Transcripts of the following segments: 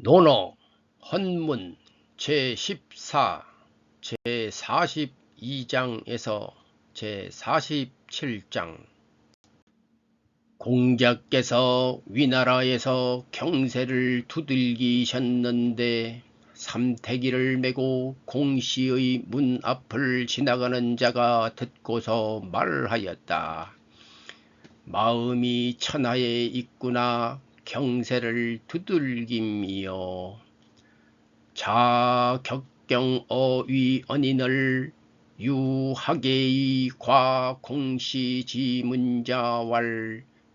논어 헌문 제14 제42장에서 제47장 공자께서 위나라에서 경세를 두들기셨는데 삼태기를 메고 공시의 문 앞을 지나가는 자가 듣고서 말하였다. 마음이 천하에 있구나 경세를 두들김이요. 자격경 어위 언인을 유하계의 과공시지문자왈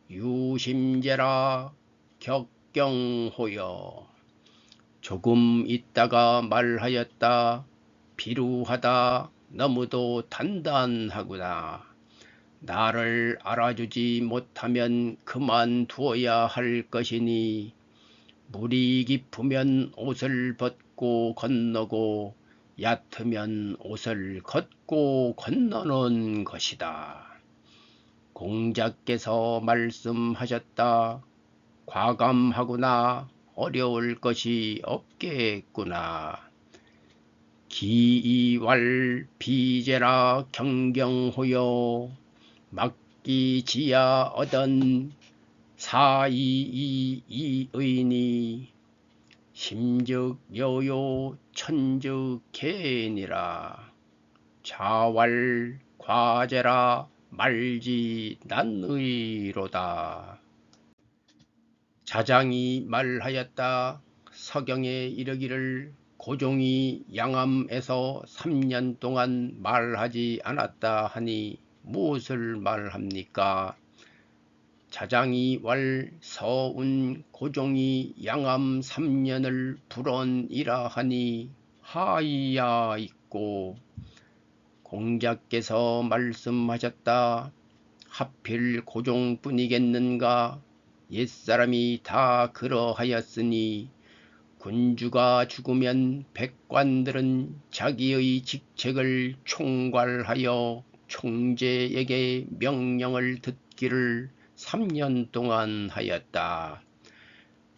유심제라 격경호여. 조금 있다가 말하였다. 비루하다. 너무도 단단하구나 나를 알아주지 못하면 그만두어야 할 것이니 물이 깊으면 옷을 벗고 건너고 얕으면 옷을 걷고 건너는 것이다. 공자께서 말씀하셨다. 과감하구나 어려울 것이 없겠구나. 기이왈 비제라 경경호여 막기지야 얻은 사이이이의니. 심즉 여요 천즉 개니라. 자왈 과제라 말지 난의로다. 자장이 말하였다. 서경에 이르기를 고종이 양암에서 3년 동안 말하지 않았다 하니 무엇을 말합니까? 자장이 왈 서운 고종이 양암 3년을 불언이라 하니 하이야 있고 공자께서 말씀하셨다. 하필 고종뿐이겠는가 옛사람이 다 그러하였으니 군주가 죽으면 백관들은 자기의 직책을 총괄하여 총재에게 명령을 듣기를 3년 동안 하였다.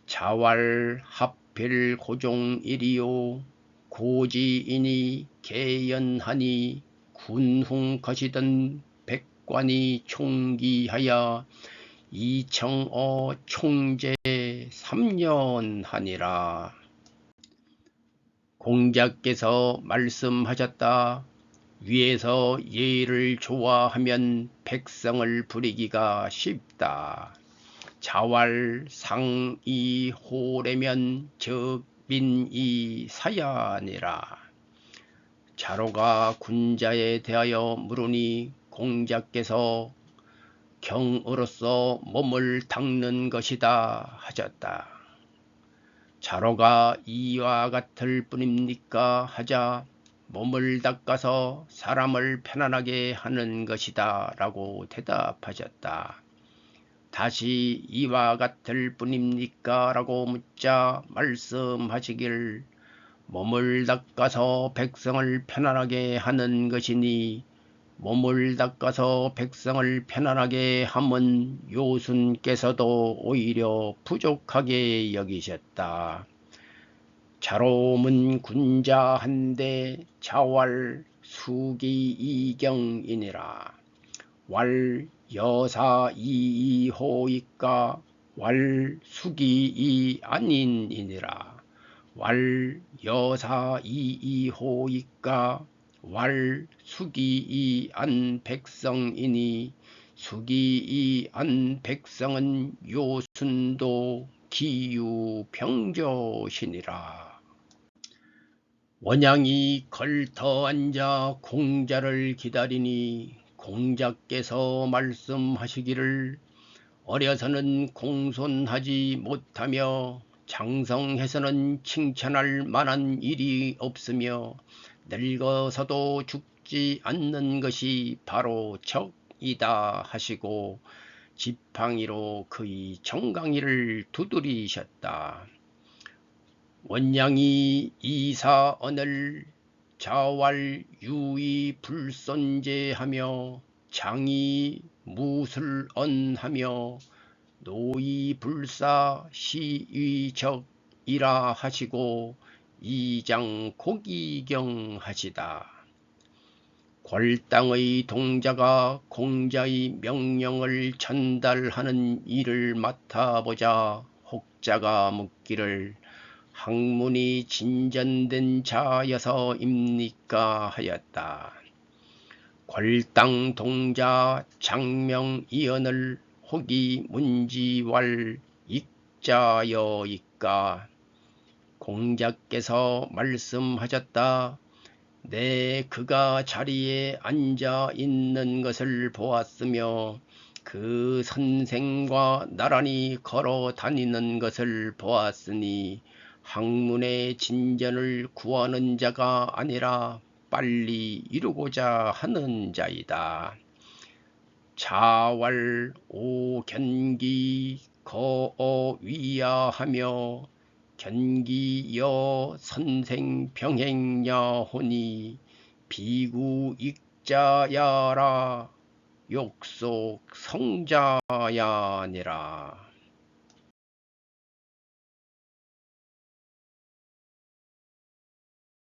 자왈 하필 고종일이요 고지이니 개연하니 군흥 것이던 백관이 총기하여 이청어 총재 3년 하니라. 공자께서 말씀하셨다. 위에서 예를 좋아하면 백성을 부리기가 쉽다. 자왈 상이 호래면 적민이 사야니라. 자로가 군자에 대하여 물으니 공자께서 경으로서 몸을 닦는 것이다 하셨다. 자로가 이와 같을 뿐입니까 하자 몸을 닦아서 사람을 편안하게 하는 것이다 라고 대답하셨다. 다시 이와 같을 뿐입니까? 라고 묻자 말씀하시길 몸을 닦아서 백성을 편안하게 하는 것이니 몸을 닦아서 백성을 편안하게 함은 요순께서도 오히려 부족하게 여기셨다. 자로문 군자 한대 자왈 수기 이경이니라. 왈 여사 이이호이까 왈 수기 이 아닌이니라. 왈 여사 이이호이까 왈 수기 이 안 백성이니 수기 이 안 백성은 요순도 기유 병조시니라. 원양이 걸터 앉아 공자를 기다리니 공자께서 말씀하시기를 어려서는 공손하지 못하며 장성해서는 칭찬할 만한 일이 없으며 늙어서도 죽지 않는 것이 바로 적이다 하시고 지팡이로 그의 정강이를 두드리셨다. 원양이 이사언을 자왈 유의 불선제하며 장이 무술언하며 노이 불사 시위적 이라 하시고 이장 고기경 하시다. 골당의 동자가 공자의 명령을 전달하는 일을 맡아보자 혹자가 묻기를 학문이 진전된 자여서입니까 하였다. 골당 동자 장명 이언을 혹이 문지왈 익자여이까 공자께서 말씀하셨다. 내 그가 자리에 앉아 있는 것을 보았으며 그 선생과 나란히 걸어 다니는 것을 보았으니 학문의 진전을 구하는 자가 아니라 빨리 이루고자 하는 자이다. 자왈 오견기 거어 위야하며 견기여 선생 병행야호니 비구 익자야라 욕속 성자야니라